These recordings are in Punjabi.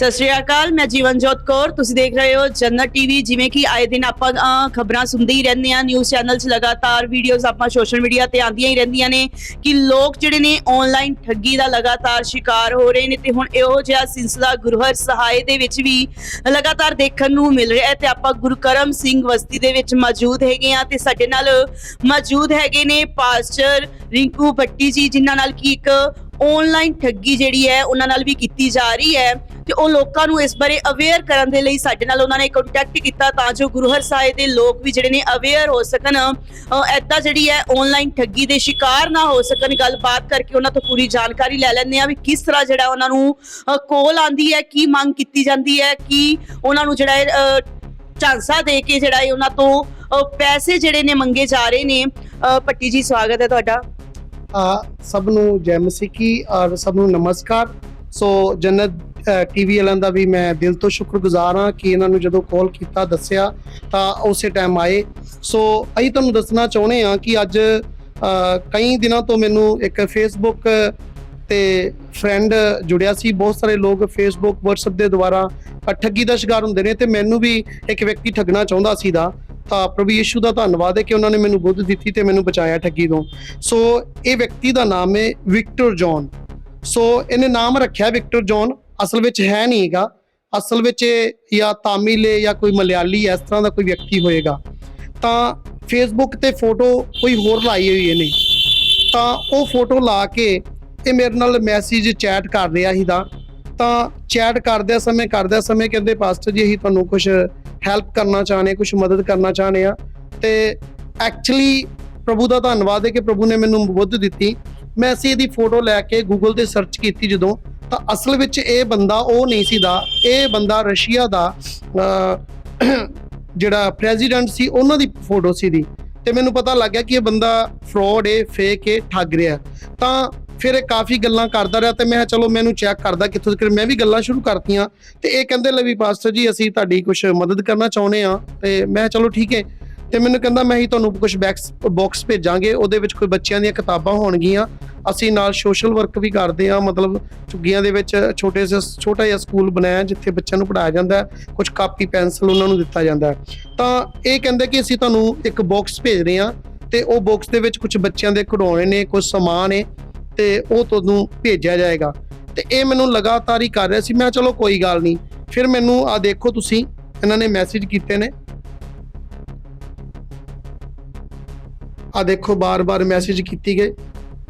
ਸਤਿ ਸ਼੍ਰੀ ਅਕਾਲ, ਮੈਂ ਜੀਵਨਜੋਤ ਕੌਰ। ਤੁਸੀਂ ਦੇਖ ਰਹੇ ਹੋ ਜੰਨਤ ਟੀਵੀ। ਜਿਵੇਂ ਕਿ ਆਏ ਦਿਨ ਆਪਾਂ ਖਬਰਾਂ ਸੁਣਦੇ ਹੀ ਰਹਿੰਦੇ ਆ ਨਿਊਜ਼ ਚੈਨਲ 'ਚ ਲਗਾਤਾਰ ਵੀਡੀਓਜ਼ ਆਪਾਂ ਸੋਸ਼ਲ ਮੀਡੀਆ ਤੇ ਆਉਂਦੀਆਂ ਹੀ ਰਹਿੰਦੀਆਂ ਨੇ ਕਿ ਲੋਕ ਜਿਹੜੇ ਨੇ ਆਨਲਾਈਨ ਠੱਗੀ ਦਾ ਲਗਾਤਾਰ ਸ਼ਿਕਾਰ ਹੋ ਰਹੇ ਨੇ ਤੇ ਹੁਣ ਇਹੋ ਜਿਹਾ ਸਿਲਸਿਲਾ ਗੁਰਹਰ ਸਹਾਏ ਦੇ ਵਿੱਚ ਵੀ ਲਗਾਤਾਰ ਦੇਖਣ ਨੂੰ ਮਿਲ ਰਿਹਾ ਹੈ ਤੇ ਆਪਾਂ ਗੁਰਕਰਮ ਸਿੰਘ ਵਸਤੀ ਦੇ ਵਿੱਚ ਮੌਜੂਦ ਹੈਗੇ ਆ ਤੇ ਸਾਡੇ ਨਾਲ ਮੌਜੂਦ ਹੈਗੇ ਨੇ ਪਾਸਟਰ ਰਿੰਕੂ ਭੱਟੀ ਜੀ, ਜਿਨ੍ਹਾਂ ਨਾਲ ਕੀ ਇੱਕ ਆਨਲਾਈਨ ਠੱਗੀ ਜਿਹੜੀ ਹੈ, ਉਹਨਾਂ ਨਾਲ ਵੀ ਕੀਤੀ ਜਾ ਰਹੀ ਹੈ। ਤੇ ਉਹ ਲੋਕਾਂ ਨੂੰ ਇਸ ਬਾਰੇ ਅਵੇਅਰ ਕਰਨ ਦੇ ਲਈ ਸਾਡੇ ਨਾਲ ਉਹਨਾਂ ਨੇ ਕੰਟੈਕਟ ਕੀਤਾ ਤਾਂ ਜੋ ਗੁਰੂ ਹਰ ਸਾਹਿਬ ਦੇ ਲੋਕ ਵੀ ਜਿਹੜੇ ਨੇ ਅਵੇਅਰ ਹੋ ਸਕਣ। ਐਦਾਂ ਜਿਹੜੀ ਹੈ ਆਨਲਾਈਨ ਠੱਗੀ ਦੇ ਸ਼ਿਕਾਰ ਨਾ ਹੋ ਸਕਣ। ਗੱਲਬਾਤ ਕਰਕੇ ਉਹਨਾਂ ਤੋਂ ਪੂਰੀ ਜਾਣਕਾਰੀ ਲੈ ਲੈਂਦੇ ਆ ਵੀ ਕਿਸ ਤਰ੍ਹਾਂ ਜਿਹੜਾ ਉਹਨਾਂ ਨੂੰ ਕੋਲ ਆਂਦੀ ਹੈ ਕੀ ਮੰਗ ਕੀਤੀ ਜਾਂਦੀ ਹੈ ਕੀ ਉਹਨਾਂ ਨੂੰ ਜਿਹੜਾ ਹੈ ਝਾਂਸਾ ਦੇ ਕੇ ਜਿਹੜਾ ਹੈ ਉਹਨਾਂ ਤੋਂ ਪੈਸੇ ਜਿਹੜੇ ਨੇ ਮੰਗੇ ਜਾ ਰਹੇ ਨੇ। ਅ, ਭੱਟੀ ਜੀ ਸਵਾਗਤ ਹੈ ਤੁਹਾਡਾ। ਸਭ ਨੂੰ ਜੈ ਮਸੀਹ ਕੀ ਔਰ ਸਭ ਨੂੰ ਨਮਸਕਾਰ। ਸੋ ਜਨਤ ਟੀਵੀ ਵਾਲਿਆਂ ਦਾ ਵੀ ਮੈਂ ਦਿਲ ਤੋਂ ਸ਼ੁਕਰਗੁਜ਼ਾਰ ਹਾਂ ਕਿ ਇਹਨਾਂ ਨੂੰ ਜਦੋਂ ਕਾਲ ਕੀਤਾ, ਦੱਸਿਆ, ਤਾਂ ਉਸੇ ਟਾਈਮ ਆਏ। ਸੋ ਅਸੀਂ ਤੁਹਾਨੂੰ ਦੱਸਣਾ ਚਾਹੁੰਦੇ ਹਾਂ ਕਿ ਅੱਜ ਕਈ ਦਿਨਾਂ ਤੋਂ ਮੈਨੂੰ ਇੱਕ ਫੇਸਬੁੱਕ ਤੇ ਫਰੈਂਡ ਜੁੜਿਆ ਸੀ। ਬਹੁਤ ਸਾਰੇ ਲੋਕ ਫੇਸਬੁੱਕ WhatsApp ਦੇ ਦੁਆਰਾ ਠੱਗੀ ਦਾ ਸ਼ਿਕਾਰ ਹੁੰਦੇ ਨੇ ਤੇ ਮੈਨੂੰ ਵੀ ਇੱਕ ਵਿਅਕਤੀ ਠੱਗਣਾ ਚਾਹੁੰਦਾ ਸੀ ਦਾ ਤਾਂ ਪ੍ਰਭੂ ਯਿਸੂ ਦਾ ਧੰਨਵਾਦ ਹੈ ਕਿ ਉਹਨਾਂ ਨੇ ਮੈਨੂੰ ਬੁੱਧ ਦਿੱਤੀ ਤੇ ਮੈਨੂੰ ਬਚਾਇਆ ਠੱਗੀ ਤੋਂ। ਸੋ ਇਹ ਵਿਅਕਤੀ ਦਾ ਨਾਮ ਹੈ ਵਿਕਟਰ ਜੌਨ। ਸੋ ਇਹਨੇ ਨਾਮ ਰੱਖਿਆ ਵਿਕਟਰ ਜੌਨ। ਅਸਲ ਵਿੱਚ ਹੈ ਨਹੀਂ ਹੈਗਾ। ਅਸਲ ਵਿੱਚ ਜਾਂ ਤਾਮਿਲ ਜਾਂ ਕੋਈ ਮਲਿਆਲੀ ਇਸ ਤਰ੍ਹਾਂ ਦਾ ਕੋਈ ਵਿਅਕਤੀ ਹੋਏਗਾ। ਤਾਂ ਫੇਸਬੁੱਕ ਤੇ ਫੋਟੋ ਕੋਈ ਹੋਰ ਲਾਈ ਹੋਈ ਇਹਨੇ ਤਾਂ ਉਹ ਫੋਟੋ ਲਾ ਕੇ ਇਹ ਮੇਰੇ ਨਾਲ ਮੈਸੇਜ ਚੈਟ ਕਰ ਰਿਹਾ ਸੀ ਦਾ ਤਾਂ ਚੈਟ ਕਰਦਿਆਂ ਸਮੇਂ ਕਰਦਿਆਂ ਸਮੇਂ ਕਹਿੰਦੇ ਪਾਸਟਰ ਜੀ, ਅਸੀਂ ਤੁਹਾਨੂੰ ਕੁਝ ਹੈਲਪ ਕਰਨਾ ਚਾਹਨੇ ਕੁਝ ਮਦਦ ਕਰਨਾ ਚਾਹਨੇ ਆ ਤੇ ਐਕਚੁਅਲੀ ਪ੍ਰਭੂ ਦਾ ਧੰਨਵਾਦ ਹੈ ਕਿ ਪ੍ਰਭੂ ਨੇ ਮੈਨੂੰ ਬੁੱਧ ਦਿੱਤੀ। ਮੈਂ ਅਸੀਂ ਇਹਦੀ ਫੋਟੋ ਲੈ ਕੇ ਗੂਗਲ ਤੇ ਸਰਚ ਕੀਤੀ ਜਦੋਂ। ਤਾਂ ਅਸਲ ਵਿੱਚ ਇਹ ਬੰਦਾ ਉਹ ਨਹੀਂ ਸੀ ਦਾ ਇਹ ਬੰਦਾ ਰਸ਼ੀਆ ਦਾ ਜਿਹੜਾ ਪ੍ਰੈਜ਼ੀਡੈਂਟ ਸੀ, ਉਹਨਾਂ ਦੀ ਫੋਟੋ ਸੀ ਦੀ ਤੇ ਮੈਨੂੰ ਪਤਾ ਲੱਗ ਗਿਆ ਕਿ ਇਹ ਬੰਦਾ ਫਰਾਡ ਹੈ ਫੇਕ ਹੈ ਠੱਗ ਰਿਹਾ। ਤਾਂ ਫਿਰ ਇਹ ਕਾਫੀ ਗੱਲਾਂ ਕਰਦਾ ਰਿਹਾ ਤੇ ਮੈਂ ਕਿਹਾ, ਚਲੋ ਮੈਨੂੰ ਚੈੱਕ ਕਰਦਾ ਕਿੱਥੋਂ ਤੱਕ ਮੈਂ ਵੀ ਗੱਲਾਂ ਸ਼ੁਰੂ ਕਰਤੀਆਂ ਤੇ ਇਹ ਕਹਿੰਦੇ ਲੈ ਵੀ ਪਾਸਟਰ ਜੀ, ਅਸੀਂ ਤੁਹਾਡੀ ਕੁਝ ਮਦਦ ਕਰਨਾ ਚਾਹੁੰਦੇ ਆ ਤੇ ਮੈਂ ਕਿਹਾ, ਚਲੋ ਠੀਕ ਹੈ ਤੇ ਮੈਨੂੰ ਕਹਿੰਦਾ ਮੈਂ ਹੀ ਤੁਹਾਨੂੰ ਕੁਝ ਬੈਕਸ ਬਾਕਸ ਭੇਜਾਂਗੇ, ਉਹਦੇ ਵਿੱਚ ਕੋਈ ਬੱਚਿਆਂ ਦੀਆਂ ਕਿਤਾਬਾਂ ਹੋਣਗੀਆਂ। ਅਸੀਂ ਨਾਲ ਸੋਸ਼ਲ ਵਰਕ ਵੀ ਕਰਦੇ ਆ ਮਤਲਬ ਝੁੱਗੀਆਂ ਦੇ ਵਿੱਚ ਛੋਟੇ ਜਿਹਾ, ਛੋਟਾ ਜਿਹਾ ਸਕੂਲ ਬਣਾਇਆ ਜਿੱਥੇ ਬੱਚਿਆਂ ਨੂੰ ਪੜਾਇਆ ਜਾਂਦਾ ਹੈ ਕੁਝ ਕਾਪੀ ਪੈਨਸਲ ਉਹਨਾਂ ਨੂੰ ਦਿੱਤਾ ਜਾਂਦਾ ਤਾਂ ਇਹ ਕਹਿੰਦੇ ਕਿ ਅਸੀਂ ਤੁਹਾਨੂੰ ਇੱਕ ਬਾਕਸ ਭੇਜ ਰਹੇ ਹਾਂ ਤੇ ਉਹ ਬਾਕਸ ਦੇ ਵਿੱਚ ਕੁਝ ਬੱਚਿਆਂ ਦੇ ਖਿਡੌਣੇ ਨੇ ਕੁਝ ਸਮਾਨ ਹੈ ਤੇ ਉਹ ਤੁਹਾਨੂੰ ਭੇਜਿਆ ਜਾਏਗਾ। ਤੇ ਇਹ ਮੈਨੂੰ ਲਗਾਤਾਰ ਹੀ ਕਰ ਰਿਹਾ ਸੀ, ਮੈਂ ਕਿਹਾ ਚਲੋ ਕੋਈ ਗੱਲ ਨਹੀਂ। ਫਿਰ ਮੈਨੂੰ ਆ ਦੇਖੋ ਤੁਸੀਂ, ਇਹਨਾਂ ਨੇ ਮੈਸੇਜ ਕੀਤੇ ਨੇ। ਆ ਦੇਖੋ ਬਾਰ-ਬਾਰ ਮੈਸੇਜ ਕੀਤੀ ਗਏ।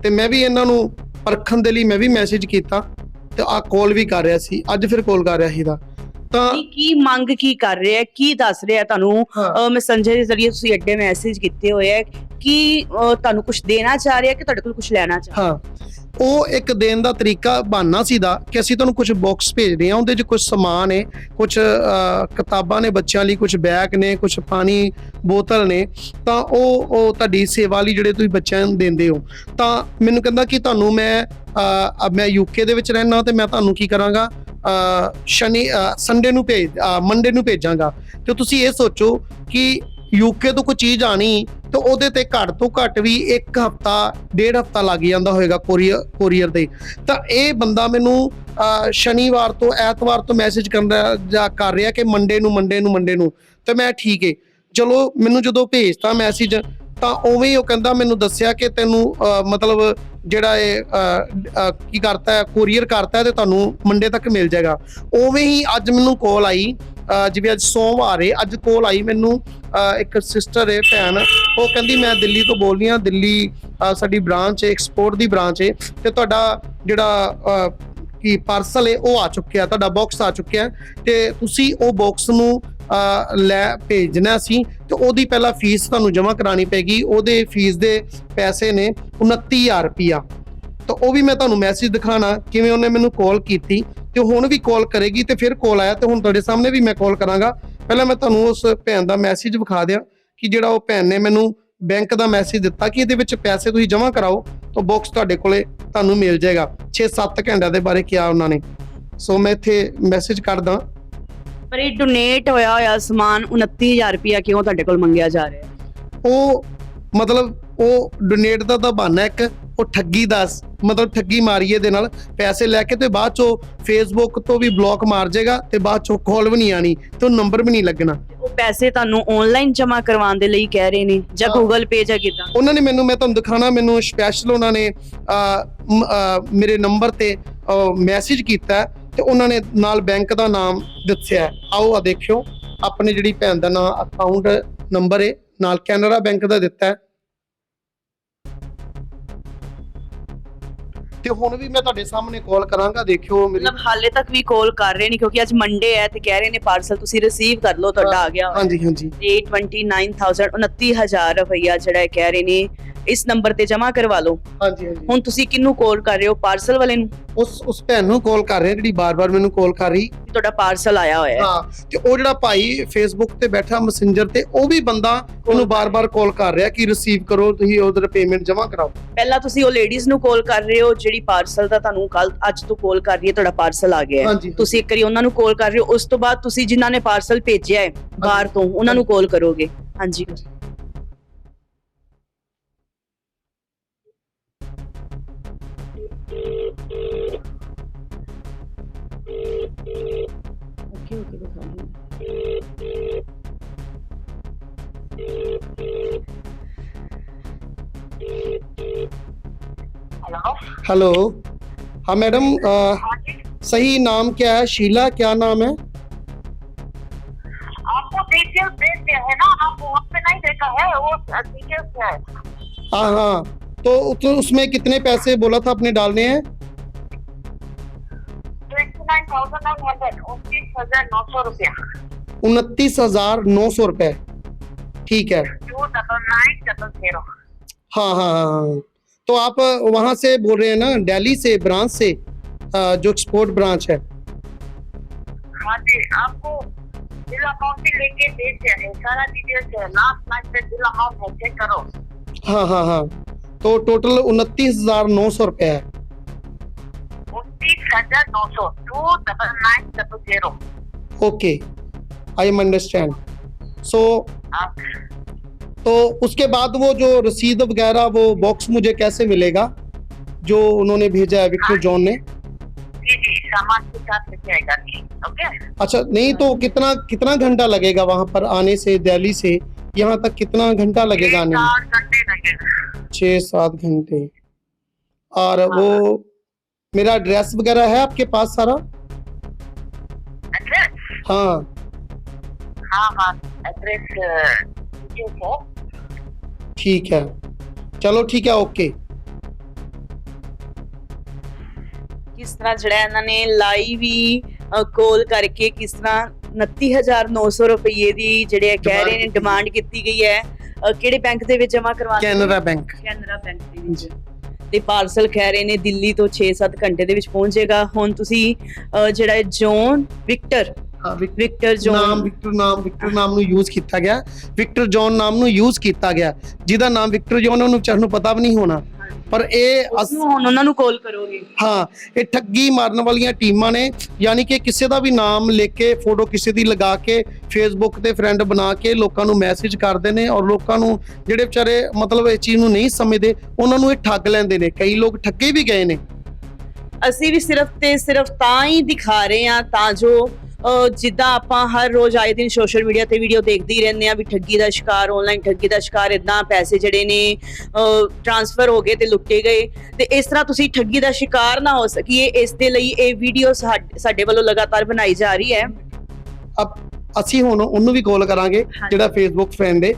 ਤੇ ਮੈਂ ਵੀ ਇਹਨਾਂ ਨੂੰ ਪਰਖਣ ਦੇ ਲਈ ਮੈਂ ਵੀ ਮੈਸੇਜ ਕੀਤਾ ਤੇ ਆ ਕਾਲ ਵੀ ਕਰ ਰਿਹਾ ਸੀ। ਅੱਜ ਫਿਰ ਕਾਲ ਕਰ ਰਿਹਾ ਸੀ ਦਾ ਤਾਂ ਕੀ ਕੀ ਮੰਗ ਕੀ ਕਰ ਰਿਹਾ ਕੀ ਦੱਸ ਰਿਹਾ ਤੁਹਾਨੂੰ? ਮੈਸੇਂਜਰ ਦੇ ਜ਼ਰੀਏ ਤੁਸੀਂ ਅੱਡੇ ਮੈਸੇਜ ਕੀਤੇ ਹੋਏ ਹੈ। ਕੀ ਤੁਹਾਨੂੰ ਕੁਝ ਦੇਣਾ ਚਾਹ ਰਿਹਾ ਕਿ ਤੁਹਾਡੇ ਕੋਲ ਕੁਝ ਲੈਣਾ ਚਾਹ ਹਾਂ। ਉਹ ਇੱਕ ਦੇਣ ਦਾ ਤਰੀਕਾ ਬਹਾਨਾ ਸੀ ਦਾ ਕਿ ਅਸੀਂ ਤੁਹਾਨੂੰ ਕੁਝ ਬਾਕਸ ਭੇਜਦੇ ਹਾਂ, ਉਹਦੇ 'ਚ ਕੁਝ ਸਮਾਨ ਹੈ ਕੁਝ ਕਿਤਾਬਾਂ ਨੇ ਬੱਚਿਆਂ ਲਈ ਕੁਝ ਬੈਗ ਨੇ ਕੁਝ ਪਾਣੀ ਬੋਤਲ ਨੇ, ਤਾਂ ਉਹ ਉਹ ਤੁਹਾਡੀ ਸੇਵਾ ਲਈ ਜਿਹੜੇ ਤੁਸੀਂ ਬੱਚਿਆਂ ਨੂੰ ਦਿੰਦੇ ਹੋ। ਤਾਂ ਮੈਨੂੰ ਕਹਿੰਦਾ ਕਿ ਤੁਹਾਨੂੰ ਮੈਂ ਅਬ ਮੈਂ ਯੂਕੇ ਦੇ ਵਿੱਚ ਰਹਿਣਾ ਤੇ ਮੈਂ ਤੁਹਾਨੂੰ ਕੀ ਕਰਾਂਗਾ? ਸ਼ਨੀ ਸੰਡੇ ਨੂੰ ਭੇਜ ਮੰਡੇ ਨੂੰ ਭੇਜਾਂਗਾ। ਤੇ ਤੁਸੀਂ ਇਹ ਸੋਚੋ ਕਿ ਯੂਕੇ ਤੋਂ ਕੋਈ ਚੀਜ਼ ਆਣੀ, ਤਾਂ ਉਹਦੇ ਤੇ ਘੱਟ ਤੋਂ ਘੱਟ ਵੀ ਇੱਕ ਹਫਤਾ, ਡੇਢ ਹਫਤਾ ਲੱਗ ਜਾਂਦਾ ਹੋਵੇਗਾ ਕੋਰੀਅਰ ਕੋਰੀਅਰ ਦੇ ਤਾਂ ਇਹ ਬੰਦਾ ਮੈਨੂੰ ਸ਼ਨੀਵਾਰ ਤੋਂ ਐਤਵਾਰ ਤੋਂ ਮੈਸੇਜ ਕਰਦਾ, ਜਾਂ ਕਰ ਰਿਹਾ ਕਿ ਮੰਡੇ ਨੂੰ ਮੰਡੇ ਨੂੰ ਮੰਡੇ ਨੂੰ। ਤੇ ਮੈਂ ਠੀਕ ਹੈ ਚਲੋ, ਮੈਨੂੰ ਜਦੋਂ ਭੇਜਤਾ ਮੈਸੇਜ ਤਾਂ ਉਵੇਂ ਹੀ ਉਹ ਕਹਿੰਦਾ, ਮੈਨੂੰ ਦੱਸਿਆ ਕਿ ਤੈਨੂੰ ਮਤਲਬ ਜਿਹੜਾ ਇਹ ਕੀ ਕਰਤਾ ਹੈ, ਕੋਰੀਅਰ ਕਰਤਾ ਹੈ ਤੇ ਤੁਹਾਨੂੰ ਮੰਡੇ ਤੱਕ ਮਿਲ ਜਾਏਗਾ। ਉਵੇਂ ਹੀ ਅੱਜ ਮੈਨੂੰ ਕਾਲ ਆਈ ਜਿਵੇਂ ਅੱਜ ਸੋਮਵਾਰ ਹੈ ਅੱਜ ਕਾਲ ਆਈ ਮੈਨੂੰ ਇੱਕ ਸਿਸਟਰ ਹੈ ਭੈਣ। ਉਹ ਕਹਿੰਦੀ ਮੈਂ ਦਿੱਲੀ ਤੋਂ ਬੋਲ ਰਹੀ ਹਾਂ। ਦਿੱਲੀ ਸਾਡੀ ਬ੍ਰਾਂਚ ਹੈ ਐਕਸਪੋਰਟ ਦੀ ਬ੍ਰਾਂਚ ਹੈ। ਤੇ ਤੁਹਾਡਾ ਜਿਹੜਾ ਅਹ, ਕੀ ਪਾਰਸਲ ਹੈ ਉਹ ਆ ਚੁੱਕਿਆ। ਤੁਹਾਡਾ ਬਾਕਸ ਆ ਚੁੱਕਿਆ। ਹੈ ਤੇ ਤੁਸੀਂ ਉਹ ਬਾਕਸ ਨੂੰ ਲੈ ਭੇਜਣਾ ਸੀ। ਤੇ ਉਹਦੀ ਪਹਿਲਾਂ ਫੀਸ ਤੁਹਾਨੂੰ ਜਮ੍ਹਾਂ ਕਰਾਣੀ ਪੈਗੀ। ਉਹਦੇ ਫੀਸ ਦੇ ਪੈਸੇ ਨੇ 29000 ਰੁਪਿਆ ਤਾਂ ਉਹ ਵੀ ਮੈਂ ਤੁਹਾਨੂੰ ਮੈਸੇਜ ਦਿਖਾਣਾ ਕਿਵੇਂ ਉਹਨੇ ਮੈਨੂੰ ਕਾਲ ਕੀਤੀ। ਤੇ ਹੁਣ ਵੀ ਕਾਲ ਕਰੇਗੀ ਤੇ ਫਿਰ ਕਾਲ ਆਇਆ। ਤੇ ਹੁਣ ਤੁਹਾਡੇ ਸਾਹਮਣੇ ਵੀ ਮੈਂ ਕਾਲ ਕਰਾਂਗਾ। ਪਹਿਲਾਂ ਮੈਂ ਤੁਹਾਨੂੰ ਉਸ ਭੈਣ ਦਾ ਮੈਸੇਜ ਵਿਖਾ ਦਿਆਂ ਕਿ ਜਿਹੜਾ ਉਹ ਭੈਣ ਨੇ ਮੈਨੂੰ ਬੈਂਕ ਦਾ ਮੈਸੇਜ ਦਿੱਤਾ ਕਿ ਇਹਦੇ ਵਿੱਚ ਪੈਸੇ ਤੁਸੀਂ ਜਮ੍ਹਾਂ ਕਰਾਓ ਤਾਂ ਬਾਕਸ ਤੁਹਾਡੇ ਕੋਲੇ ਤੁਹਾਨੂੰ ਮਿਲ ਜਾਏਗਾ। 6-7 ਘੰਟਿਆਂ ਦੇ ਬਾਰੇ ਕਿਹਾ ਉਹਨਾਂ ਨੇ। ਸੋ ਮੈਂ ਇੱਥੇ ਮੈਸੇਜ ਕਰਦਾ ਪਰ ਇਹ ਡੋਨੇਟ ਹੋਇਆ ਹੋਇਆ ਸਮਾਨ 29000 ਰੁਪਇਆ ਕਿਉਂ ਤੁਹਾਡੇ ਕੋਲ ਮੰਗਿਆ ਜਾ ਰਿਹਾ ਉਹ ਮਤਲਬ ਉਹ ਡੋਨੇਟ ਦਾ ਤਾਂ ਬਹਾਨਾ ਇੱਕ ਉਹ ਠੱਗੀ ਦੱਸ ਮਤਲਬ ਠੱਗੀ ਮਾਰੀਏ ਦੇ ਨਾਲ ਪੈਸੇ ਲੈ ਕੇ ਤੇ ਬਾਅਦ ਚੋਂ ਫੇਸਬੁੱਕ ਤੋਂ ਵੀ ਬਲੌਕ ਮਾਰ ਜਾਏਗਾ ਤੇ ਬਾਅਦ ਚੋਂ ਕਾਲ ਵੀ ਨਹੀਂ ਆਣੀ ਤੇ ਨੰਬਰ ਵੀ ਨਹੀਂ ਲੱਗਣਾ ਉਹ ਪੈਸੇ ਤੁਹਾਨੂੰ ਆਨਲਾਈਨ ਜਮ੍ਹਾਂ ਕਰਵਾਉਣ ਦੇ ਲਈ ਕਹਿ ਰਹੇ ਨੇ ਜਾਂ। ਗੂਗਲ ਪੇ ਜਾਂ ਕਿਦਾਂ ਉਹਨਾਂ ਨੇ ਮੈਨੂੰ ਮੈਂ ਤੁਹਾਨੂੰ ਦਿਖਾਣਾ ਮੈਨੂੰ ਸਪੈਸ਼ਲ ਉਹਨਾਂ ਨੇ ਮੇਰੇ ਨੰਬਰ ਤੇ ਮੈਸੇਜ ਕੀਤਾ ਤੇ ਉਹਨਾਂ ਨੇ ਨਾਲ ਬੈਂਕ ਦਾ ਨਾਮ ਦੱਸਿਆ। ਆਓ ਆ ਦੇਖਿਓ ਆਪਣੇ ਜਿਹੜੀ ਭੈਣ ਦਾ ਨਾਮ ਅਕਾਊਂਟ ਨੰਬਰ ਹੈ ਨਾਲ ਕੈਨਰਾ ਬੈਂਕ ਦਾ ਦਿੱਤਾ ਤੇ ਹੁਣ ਵੀ ਮੈਂ ਤੁਹਾਡੇ ਸਾਹਮਣੇ ਕਾਲ ਕਰਾਂਗਾ ਦੇਖਿਓ ਮੇਰੀ ਮਤਲਬ ਹਾਲੇ ਤੱਕ ਵੀ ਕਾਲ ਕਰ ਰਹੇ ਨੇ ਕਿਉਂਕਿ ਅੱਜ ਮੰਡੇ ਹੈ ਤੇ ਕਹਿ ਰਹੇ ਨੇ ਪਾਰਸਲ ਤੁਸੀਂ ਰਿਸੀਵ ਕਰ ਲਓ ਤੁਹਾਡਾ ਆ ਗਿਆ। ਹਾਂਜੀ ਹਾਂਜੀ ਤੇ 29000 29000 ਰੁਪਈਆ ਜਿਹੜਾ ਇਹ ਕਹਿ ਰਹੇ ਨੇ ਇਸ ਨੰਬਰ ਤੇ ਜਮ੍ਹਾਂ ਕਰਵਾ ਲਓ। ਹਾਂਜੀ ਹਾਂਜੀ। ਹੁਣ ਤੁਸੀਂ ਕਿਹਨੂੰ ਕਾਲ ਕਰ ਰਹੇ ਹੋ? ਪਾਰਸਲ ਵਾਲੇ ਨੂੰ? ਉਸ ਉਸ ਭੈਣ ਨੂੰ ਕਾਲ ਕਰ ਰਹੇ ਜਿਹੜੀ ਬਾਰ-ਬਾਰ ਮੈਨੂੰ ਕਾਲ ਕਰ ਰਹੀ। ਤੁਹਾਡਾ ਪਾਰਸਲ ਆਇਆ ਹੋਇਆ ਹੈ। ਹਾਂ ਤੇ ਉਹ ਜਿਹੜਾ ਭਾਈ ਫੇਸਬੁੱਕ ਤੇ ਬੈਠਾ ਮੈਸੇਂਜਰ ਤੇ ਉਹ ਵੀ ਬੰਦਾ ਉਹਨੂੰ ਬਾਰ-ਬਾਰ ਕਾਲ ਕਰ ਰਿਹਾ ਕਿ ਰਿਸੀਵ ਕਰੋ ਤੁਸੀਂ ਉਧਰ ਪੇਮੈਂਟ ਜਮ੍ਹਾਂ ਕਰਾਓ। ਪਹਿਲਾਂ ਤੁਸੀਂ ਉਹ ਲੇਡੀਜ਼ ਨੂੰ ਕਾਲ ਕਰ ਰਹੇ ਹੋ ਜਿਹੜੀ ਪਾਰਸਲ ਦਾ ਤੁਹਾਨੂੰ ਕੱਲ ਅੱਜ ਤੋਂ ਕਾਲ ਕਰ ਰਹੀ ਹੈ ਤੁਹਾਡਾ ਪਾਰਸਲ ਆ ਗਿਆ ਹੈ। ਤੁਸੀਂ ਇੱਕ ਵਾਰੀ ਉਹਨਾਂ ਨੂੰ ਕਾਲ ਕਰ ਰਹੇ ਹੋ ਉਸ ਤੋਂ ਬਾਅਦ ਤੁਸੀਂ ਜਿਨ੍ਹਾਂ ਨੇ ਪਾਰਸਲ ਭੇਜਿਆ ਹੈ ਬਾਹਰ ਤੋਂ ਉਹਨਾਂ ਨੂੰ ਕਾਲ ਕਰੋਗੇ। ਹਾਂਜੀ। हेलो हाँ मैडम हाँ सही नाम क्या है? शीला क्या नाम है? आपको डिटेल्स भेज दिया है ना? आप वहाँ पे नहीं देखा है? वो डिटेल्स है? हाँ हाँ। तो, तो उसमें कितने पैसे बोला था आपने डालने हैं? उनतीस हज़ार नौ सौ रुपया। उनतीस हज़ार नौ सौ रुपए। ठीक है। हाँ हाँ हाँ हाँ। तो आप वहाँ से बोल रहे हैं ना दिल्ली से ब्रांच से जो एक्सपोर्ट ब्रांच है। हाँ जी आपको बिल अमाउंट भी लेके भेज दिया है। सारा डिटेल्स है लास्ट नाइट पे बिल अमाउंट है चेक करो। हाँ हाँ हाँ। तो टोटल उनतीस हज़ार नौ सौ रुपए है। उनतीस हज़ार नौ सौ two double nine double zero okay I am understand so तो उसके बाद वो जो रसीद वगैरह वो बॉक्स मुझे कैसे मिलेगा जो उन्होंने भेजा है विक्टर जॉन ने? जी जी सामान के साथ लेके आएगा ओके? अच्छा नहीं तो कितना कितना घंटा लगेगा वहाँ पर आने से दिल्ली से? यहाँ तक कितना घंटा लगेगा आने में? लगेगा। छः सात घंटे। और वो मेरा एड्रेस वगैरह है आपके पास सारा? हाँ। हाँ हाँ एड्रेस ਠੀਕ ਹੈ। ਚਲੋ ਠੀਕ ਹੈ ਓਕੇ। ਕਿਸ ਤਰ੍ਹਾਂ ਜਿਹੜਾ ਇਹਨਾਂ ਨੇ ਲਾਈ ਵੀ ਕੋਲ ਕਰਕੇ ਕਿਸ ਤਰ੍ਹਾਂ 29900 ਰੁਪਏ ਦੀ ਜਿਹੜੇ ਕਹਿ ਰਹੇ ਨੇ ਡਿਮਾਂਡ ਕੀਤੀ। ਗਈ ਹੈ। ਕਿਹੜੇ ਬੈਂਕ ਦੇ ਵਿੱਚ ਜਮ੍ਹਾਂ ਕਰਵਾਉਣੀ ਕੈਨਰਾ ਬੈਂਕ ਕੈਨਰਾ ਬੈਂਕ ਦੇ ਵਿੱਚ। ਤੇ ਪਾਰਸਲ ਕਹਿ ਰਹੇ ਨੇ ਦਿੱਲੀ ਤੋਂ 6-7 ਘੰਟੇ ਦੇ ਵਿੱਚ ਪਹੁੰਚੇਗਾ। ਹੁਣ ਤੁਸੀਂ ਜਿਹੜਾ ਇਹ ਵਿਕਟਰ ਵਿਕਟਰ ਜੌਨ ਨਾਮ ਵਿਕਟਰ ਨਾਮ ਵਿਕਟਰ ਨਾਮ ਨੂੰ ਯੂਜ਼ ਕੀਤਾ ਗਿਆ। ਵਿਕਟਰ ਜੌਨ ਨਾਮ ਨੂੰ ਯੂਜ਼ ਕੀਤਾ ਗਿਆ। ਜਿਹਦਾ ਨਾਮ ਵਿਕਟਰ ਜੌਨ ਉਹਨੂੰ ਚਾਹ ਨੂੰ ਪਤਾ ਵੀ ਨਹੀਂ ਹੋਣਾ। ਪਰ ਇਹ ਹੁਣ ਉਹਨਾਂ ਨੂੰ ਕਾਲ ਕਰੋਗੇ। ਹਾਂ ਇਹ ਠੱਗੀ ਮਾਰਨ ਵਾਲੀਆਂ ਟੀਮਾਂ ਨੇ। ਯਾਨੀ ਕਿ ਕਿਸੇ ਦਾ ਵੀ ਨਾਮ ਲੈ ਕੇ ਫੋਟੋ ਕਿਸੇ ਦੀ ਲਗਾ ਕੇ ਫੇਸਬੁੱਕ ਤੇ ਫਰੈਂਡ ਬਣਾ ਕੇ ਲੋਕਾਂ ਨੂੰ ਮੈਸੇਜ ਕਰਦੇ ਨੇ ਔਰ ਲੋਕਾਂ ਨੂੰ ਜਿਹੜੇ ਵਿਚਾਰੇ ਮਤਲਬ ਇਸ ਚੀਜ਼ ਨੂੰ ਨਹੀਂ ਸਮਝਦੇ ਉਹਨਾਂ ਨੂੰ ਇਹ ਠੱਗ ਲੈਂਦੇ ਨੇ। ਕਈ ਲੋਕ ਠੱਗੇ ਵੀ ਗਏ ਨੇ। ਅਸੀਂ ਵੀ ਸਿਰਫ ਤੇ ਸਿਰਫ ਤਾਂ ਹੀ ਦਿਖਾ ਰਹੇ ਆ ਤਾਂ ਜੋ ਜਿੱਦਾਂ ਆਪਾਂ ਹਰ ਰੋਜ਼ ਆਏ ਦਿਨ ਸੋਸ਼ਲ ਮੀਡੀਆ ਤੇ ਵੀਡੀਓ ਦੇਖਦੇ ਹੀ ਰਹਿੰਦੇ ਆ ਵੀ ਠੱਗੀ ਦਾ ਸ਼ਿਕਾਰ ਆਨਲਾਈਨ ਠੱਗੀ ਦਾ ਸ਼ਿਕਾਰ ਇਦਾਂ ਪੈਸੇ ਜਿਹੜੇ ਨੇ ਟ੍ਰਾਂਸਫਰ ਹੋ ਗਏ ਤੇ ਲੁੱਟੇ ਗਏ। ਤੇ ਇਸ ਤਰ੍ਹਾਂ ਤੁਸੀਂ ਠੱਗੀ ਦਾ ਸ਼ਿਕਾਰ ਨਾ ਹੋ ਸਕੀਏ ਇਸ ਦੇ ਲਈ ਇਹ ਵੀਡੀਓ ਸਾਡੇ ਵੱਲੋਂ ਲਗਾਤਾਰ ਬਣਾਈ ਜਾ ਰਹੀ ਹੈ। ਅਬ ਅਸੀਂ ਹੁਣ ਉਹਨੂੰ ਵੀ ਕਾਲ ਕਰਾਂਗੇ। ਜਿਹੜਾ ਫੇਸਬੁੱਕ ਫਰੈਂਡ ਹੈ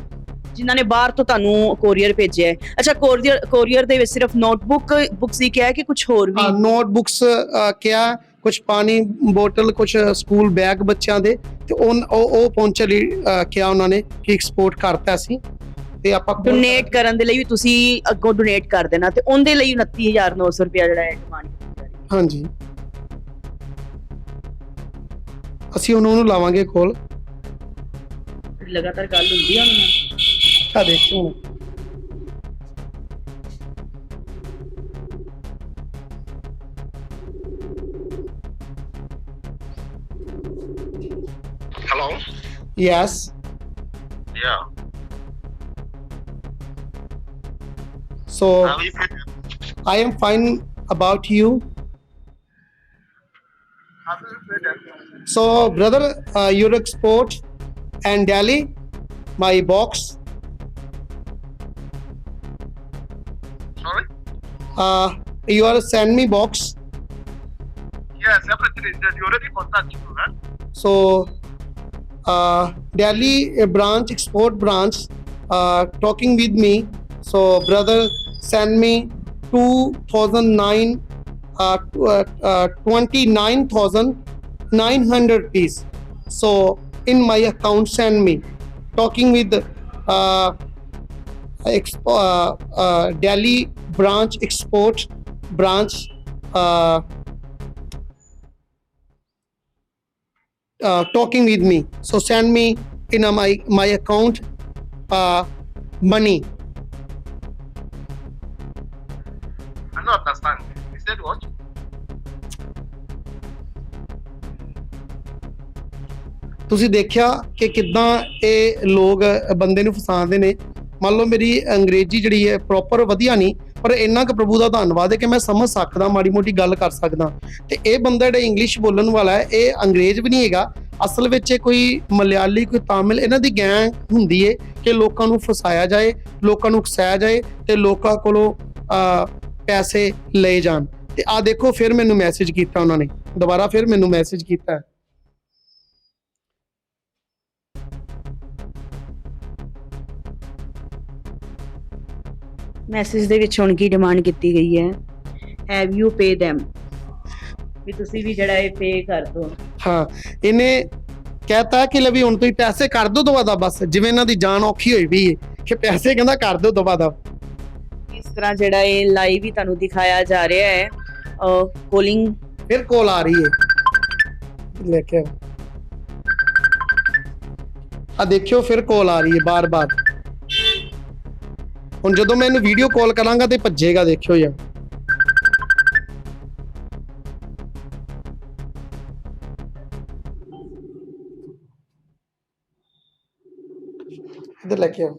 ਜਿਨ੍ਹਾਂ ਨੇ ਬਾਹਰ ਤੋਂ ਤੁਹਾਨੂੰ ਕੋਰੀਅਰ ਭੇਜਿਆ ਹੈ। ਅੱਛਾ ਕੋਰੀਅਰ ਕੋਰੀਅਰ ਦੇ ਵਿੱਚ ਸਿਰਫ ਨੋਟਬੁੱਕ ਬੁੱਕਸ ਹੀ ਕਿਹਾ ਹੈ ਕਿ ਕੁਝ ਹੋਰ ਵੀ? ਨੋਟਬੁక్స్ ਕਿਹਾ ਕੁਝ ਪਾਣੀ ਬੋਤਲ ਕੁਝ ਸਕੂਲ ਬੈਗ ਬੱਚਿਆਂ ਦੇ ਤੇ ਉਹ ਉਹ ਪਹੁੰਚੇ ਲਈ ਕਿਹਾ ਉਹਨਾਂ ਨੇ ਕਿ ਐਕਸਪੋਰਟ ਕਰਤਾ ਸੀ ਤੇ ਆਪਾਂ ਡੋਨੇਟ ਕਰਨ ਦੇ ਲਈ ਵੀ ਤੁਸੀਂ ਅੱਗੋਂ ਡੋਨੇਟ ਕਰ ਦੇਣਾ ਤੇ ਉਹਦੇ ਲਈ 29900 ਰੁਪਇਆ ਜਿਹੜਾ ਹੈ ਹਾਂਜੀ। ਅਸੀਂ ਉਹਨਾਂ ਨੂੰ ਲਾਵਾਂਗੇ ਕੋਲ। ਲਗਾਤਾਰ ਗੱਲ ਹੁੰਦੀ ਆ ਉਹਨਾਂ ਨਾਲ ਆ ਦੇਖੋ ਹੁਣ। Yes. Yeah. So I am fine about you. So brother, uh, your export and Delhi, my box. Sorry. Uh, you are send me box. Yes, everything is there. You already contact you, man. So Delhi uh, branch, export branch, uh, talking with me. So, brother, send me 2009, uh, uh, uh, 29,900 piece. So, in my account, send me. Talking with uh, expo- Delhi branch, export branch. Uh, uh, talking with me. So send me in a, my my account uh, money. I don't understand. He said what? ਤੁਸੀਂ ਦੇਖਿਆ ਕਿ ਕਿੱਦਾਂ ਇਹ ਲੋਕ ਬੰਦੇ ਨੂੰ ਫਸਾਉਂਦੇ ਨੇ ਮੰਨ ਲਓ ਮੇਰੀ ਅੰਗਰੇਜ਼ੀ ਜਿਹੜੀ ਹੈ ਪ੍ਰੋਪਰ ਵਧੀਆ ਨਹੀਂ ਪਰ ਇੰਨਾ ਕੁ ਪ੍ਰਭੂ ਦਾ ਧੰਨਵਾਦ ਹੈ ਕਿ ਮੈਂ ਸਮਝ ਸਕਦਾ, ਮਾੜੀ ਮੋਟੀ ਗੱਲ ਕਰ ਸਕਦਾ। ਤੇ ਇਹ ਬੰਦਾ ਜਿਹੜਾ ਇੰਗਲਿਸ਼ ਬੋਲਣ ਵਾਲਾ ਹੈ, ਇਹ ਅੰਗਰੇਜ਼ ਵੀ ਨਹੀਂ ਹੈਗਾ। ਅਸਲ ਵਿੱਚ ਇਹ ਕੋਈ ਮਲਿਆਲੀ, ਕੋਈ ਤਾਮਿਲ ਇਹਨਾਂ ਦੀ ਗੈਂਗ ਹੁੰਦੀ ਹੈ ਕਿ ਲੋਕਾਂ ਨੂੰ ਫਸਾਇਆ ਜਾਏ, ਲੋਕਾਂ ਨੂੰ ਉਕਸਾਇਆ ਜਾਏ ਤੇ ਲੋਕਾਂ ਕੋਲੋਂ ਪੈਸੇ ਲਏ ਜਾਣ। ਤੇ ਆ ਦੇਖੋ, ਫਿਰ ਮੈਨੂੰ ਮੈਸੇਜ ਕੀਤਾ ਉਹਨਾਂ ਨੇ। ਦੁਬਾਰਾ ਫਿਰ ਮੈਨੂੰ ਮੈਸੇਜ ਕੀਤਾ। ਮੈਸੇਜ ਦੇ ਵਿੱਚ ਹੁਣ ਕੀ ਡਿਮਾਂਡ ਕੀਤੀ ਗਈ ਹੈ? Have you pay them? ਵੀ ਤੁਸੀਂ ਵੀ ਜਿਹੜਾ ਇਹ ਪੇ ਕਰ ਦਿਓ ਹਾਂ ਇਹਨੇ ਕਹਤਾ ਕਿ ਲੈ ਵੀ ਹੁਣ ਤੁਸੀਂ ਪੈਸੇ ਕਰ ਦਿਓ ਦਵਾ ਬਸ ਜਿਵੇਂ ਇਹਨਾਂ ਦੀ ਜਾਨ ਔਖੀ ਹੋਈ ਵੀ ਹੈ ਕਿ ਪੈਸੇ ਕਹਿੰਦਾ ਕਰ ਦਾ ਇਸ ਤਰ੍ਹਾਂ ਜਿਹੜਾ ਇਹ ਲਾਈਵ ਹੀ ਤੁਹਾਨੂੰ ਦਿਖਾਇਆ ਜਾ ਰਿਹਾ ਹੈ ਕੋਲਿੰਗ ਫਿਰ ਕੋਲ ਆ ਰਹੀ ਹੈ ਲੈ ਕੇ। ਆ। ਦੇਖਿਓ ਫਿਰ ਕੋਲ ਆ ਰਹੀ ਹੈ ਬਾਰ-ਬਾਰ। ਹੁਣ ਜਦੋਂ ਮੈਂ ਇਹਨੂੰ ਵੀਡੀਓ ਕਾਲ ਕਰਾਂਗਾ ਤੇ ਭੱਜੇਗਾ, ਦੇਖਿਓ ਯਾਰ। ਇੱਧਰ ਲੈ ਕੇ ਆਓ।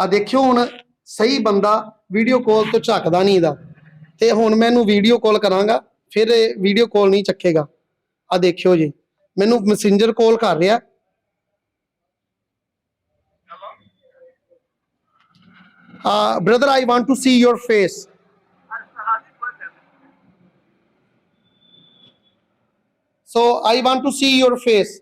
ਆ ਦੇਖਿਓ ਹੁਣ ਸਹੀ ਬੰਦਾ ਵੀਡੀਓ ਕਾਲ ਤੋਂ ਝੱਕਦਾ ਨਹੀਂ ਇਹਦਾ। ਤੇ ਹੁਣ ਮੈਂ ਇਹਨੂੰ ਵੀਡੀਓ ਕਾਲ ਕਰਾਂਗਾ, ਫਿਰ ਇਹ ਵੀਡੀਓ ਕਾਲ ਨਹੀਂ ਚੱਕੇਗਾ। ਆ ਦੇਖਿਓ ਜੀ। ਮੈਨੂੰ ਮੈਸੇਂਜਰ ਕਾਲ ਕਰ ਰਿਹਾ। Uh, brother i want to see your face. So i want to see your face.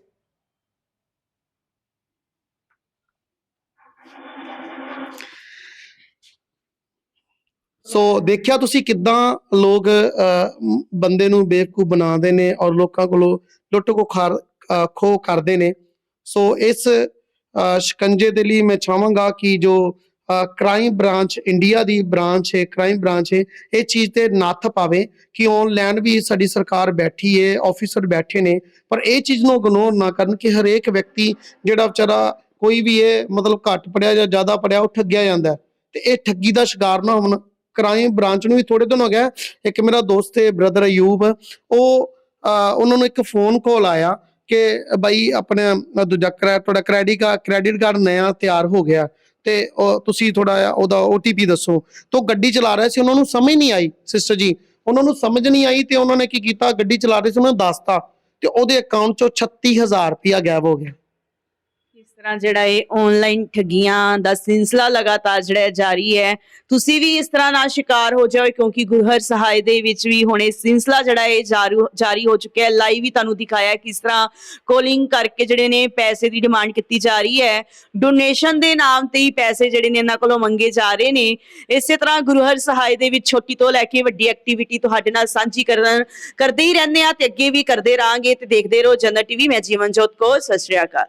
ਸੋ ਦੇਖਿਆ ਤੁਸੀਂ ਕਿਦਾਂ ਲੋਕ ਅਹ, ਬੰਦੇ ਨੂੰ ਬੇਵਕੂਫ ਬਣਾਉਂਦੇ ਨੇ ਔਰ ਲੋਕਾਂ ਕੋਲੋਂ ਲੁੱਟ ਕੋ ਖਾਰ ਖੋਹ ਕਰਦੇ ਨੇ। ਸੋ ਇਸ ਅਹ, ਸ਼ਿਕੰਜੇ ਦੇ ਲਈ ਮੈਂ ਚਾਹਾਂਗਾ ਕਿ ਜੋ ਕ੍ਰਾਈਮ ਬ੍ਰਾਂਚ ਇੰਡੀਆ ਦੀ ਬ੍ਰਾਂਚ ਹੈ ਕ੍ਰਾਈਮ ਬ੍ਰਾਂਚ ਹੈ, ਇਹ ਚੀਜ਼ ਤੇ ਨੱਥ ਪਾਵੇ ਕਿ ਆਨਲਾਈਨ ਵੀ ਸਾਡੀ ਸਰਕਾਰ ਬੈਠੀ ਹੈ ਆਫੀਸਰ ਬੈਠੇ ਨੇ, ਪਰ ਇਹ ਚੀਜ਼ ਨੂੰ ਇਗਨੋਰ ਨਾ ਕਰਨ ਕਿ ਹਰੇਕ ਵਿਅਕਤੀ ਜਿਹੜਾ ਵਿਚਾਰਾ ਕੋਈ ਵੀ ਇਹ ਮਤਲਬ ਘੱਟ ਪੜਿਆ ਜਾਂ ਜ਼ਿਆਦਾ ਪੜਿਆ ਉਹ ਠੱਗਿਆ ਜਾਂਦਾ ਹੈ। ਤੇ ਇਹ ਠੱਗੀ ਦਾ ਸ਼ਿਕਾਰ ਨਾ ਹੋਣ ਕ੍ਰਾਈਮ ਬ੍ਰਾਂਚ ਨੂੰ ਵੀ ਥੋੜੇ ਦਿਨ ਹੋ ਗਿਆ ਇੱਕ ਮੇਰਾ ਦੋਸਤ ਹੈ ਬ੍ਰਦਰ ਅਯੂਬ, ਉਹ ਉਹਨਾਂ ਨੂੰ ਇੱਕ ਫੋਨ ਕਾਲ ਆਇਆ ਕਿ ਬਾਈ ਆਪਣੇ ਦੂਜਾ ਕ੍ਰੈ- ਤੁਹਾਡਾ ਕ੍ਰੈਡਿਟ ਕਾਰਡ ਕ੍ਰੈਡਿਟ ਕਾਰਡ ਨਇਆ ਤਿਆਰ ਹੋ ਗਿਆ ਤੇ ਉਹ ਤੁਸੀਂ ਥੋੜਾ ਜਿਹਾ ਉਹਦਾ OTP ਦੱਸੋ। ਤੋਂ ਗੱਡੀ ਚਲਾ ਰਹੇ ਸੀ, ਉਹਨਾਂ ਨੂੰ ਸਮਝ ਨਹੀਂ ਆਈ ਸਿਸਟਰ ਜੀ। ਉਹਨਾਂ ਨੂੰ ਸਮਝ ਨਹੀਂ ਆਈ ਤੇ ਉਹਨਾਂ ਨੇ ਕੀ ਕੀਤਾ? ਗੱਡੀ ਚਲਾ ਰਹੇ ਸੀ, ਉਹਨਾਂ ਨੂੰ ਦੱਸਤਾ। ਤੇ ਉਹਦੇ ਅਕਾਊਂਟ ਚੋਂ 36000 ਰੁਪਇਆ ਗਾਇਬ ਹੋ ਗਿਆ। ਤਰ੍ਹਾਂ ਜਿਹੜਾ ਇਹ ਆਨਲਾਈਨ ਠੱਗੀਆਂ ਦਾ ਸਿਲਸਿਲਾ ਲਗਾਤਾਰ ਜਿਹੜਾ ਜਾਰੀ ਹੈ, ਤੁਸੀਂ ਵੀ ਇਸ ਤਰ੍ਹਾਂ ਨਾਲ ਸ਼ਿਕਾਰ ਹੋ ਜਾਓ ਕਿਉਂਕਿ ਗੁਰਹਰ ਸਹਾਇ ਦੇ ਵਿੱਚ ਵੀ ਹੁਣ ਇਹ ਸਿਲਸਿਲਾ ਜਿਹੜਾ ਹੈ ਜਾਰੀ ਹੋ ਚੁੱਕਿਆ ਹੈ। ਲਾਈਵ ਵੀ ਤੁਹਾਨੂੰ ਦਿਖਾਇਆ ਕਿਸ ਤਰ੍ਹਾਂ ਕਾਲਿੰਗ ਕਰਕੇ ਜਿਹੜੇ ਨੇ ਪੈਸੇ ਦੀ ਡਿਮਾਂਡ ਕੀਤੀ ਜਾ ਰਹੀ ਹੈ। ਡੋਨੇਸ਼ਨ ਦੇ ਨਾਮ ਤੇ ਹੀ ਪੈਸੇ ਜਿਹੜੇ ਨੇ ਇਹਨਾਂ ਕੋਲੋਂ ਮੰਗੇ ਜਾ ਰਹੇ ਨੇ। ਇਸੇ ਤਰ੍ਹਾਂ ਗੁਰਹਰ ਸਹਾਇ ਦੇ ਵਿੱਚ ਛੋਟੀ ਤੋਂ ਲੈ ਕੇ ਵੱਡੀ ਐਕਟੀਵਿਟੀ ਤੁਹਾਡੇ ਨਾਲ ਸਾਂਝੀ ਕਰਨ, ਕਰਦੇ ਹੀ ਰਹਿੰਦੇ ਆ ਤੇ ਅੱਗੇ ਵੀ ਕਰਦੇ ਰਾਂਗੇ ਤੇ ਦੇਖਦੇ ਰਹੋ ਜਨਰਲ ਟੀਵੀ, ਮੈਂ ਜੀਵਨਜੋਤ ਕੌਰ, ਸਤਿ ਸ਼੍ਰੀ ਅਕਾਲ।